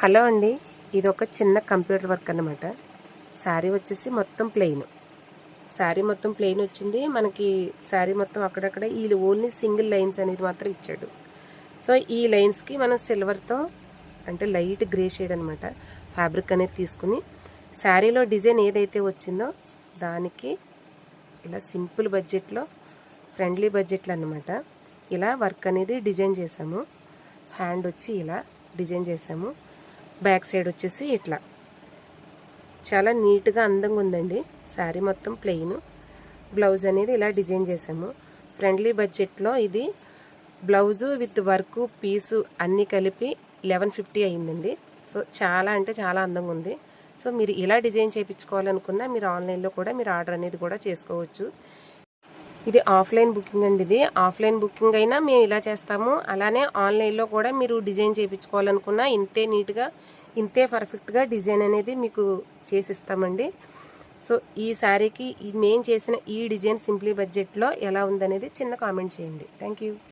Hello అండి. ఇది ఒక చిన్న కంప్యూటర్ వర్క్ అనమాట శారీ వచ్చేసి మొత్తం ప్లెయిన్. శారీ మొత్తం ప్లెయిన్ వచ్చింది. మనకి శారీ మొత్తం అక్కడక్కడ ఈ ఓన్లీ సింగిల్ లైన్స్ అనేది మాత్రం ఇచ్చాడు. సో ఈ లైన్స్కి మనం సిల్వర్తో అంటే లైట్ గ్రే షేడ్ అనమాట ఫ్యాబ్రిక్ అనేది తీసుకుని శారీలో డిజైన్ ఏదైతే వచ్చిందో దానికి ఇలా సింపుల్ బడ్జెట్లో ఫ్రెండ్లీ బడ్జెట్లో అనమాట ఇలా వర్క్ అనేది డిజైన్ చేసాము. హ్యాండ్ వచ్చి ఇలా డిజైన్ చేసాము. బ్యాక్ సైడ్ వచ్చేసి ఇట్లా. చాలా నీట్గా అందంగా ఉందండి. శారీ మొత్తం ప్లెయిన్. బ్లౌజ్ అనేది ఇలా డిజైన్ చేసాము ఫ్రెండ్లీ బడ్జెట్లో ఇది బ్లౌజు విత్ వర్క్ పీసు అన్నీ కలిపి లెవెన్ ఫిఫ్టీ అయిందండి సో చాలా అంటే చాలా అందంగా ఉంది. సో మీరు ఇలా డిజైన్ చేయించుకోవాలనుకున్నా మీరు ఆన్లైన్లో కూడా మీరు ఆర్డర్ అనేది కూడా చేసుకోవచ్చు. ఇది ఆఫ్లైన్ బుకింగ్ అండి ఇది. ఆఫ్లైన్ బుకింగ్ అయినా మేము ఇలా చేస్తాము. అలానే ఆన్లైన్లో కూడా మీరు డిజైన్ చేయించుకోవాలనుకున్నా ఇంతే నీట్గా ఇంతే పర్ఫెక్ట్గా డిజైన్ అనేది మీకు చేసిస్తామండి. సో ఈ శారీకి మేము చేసిన ఈ డిజైన్ సింప్లీ బడ్జెట్లో ఎలా ఉందనేది చిన్న కామెంట్ చేయండి. Thank you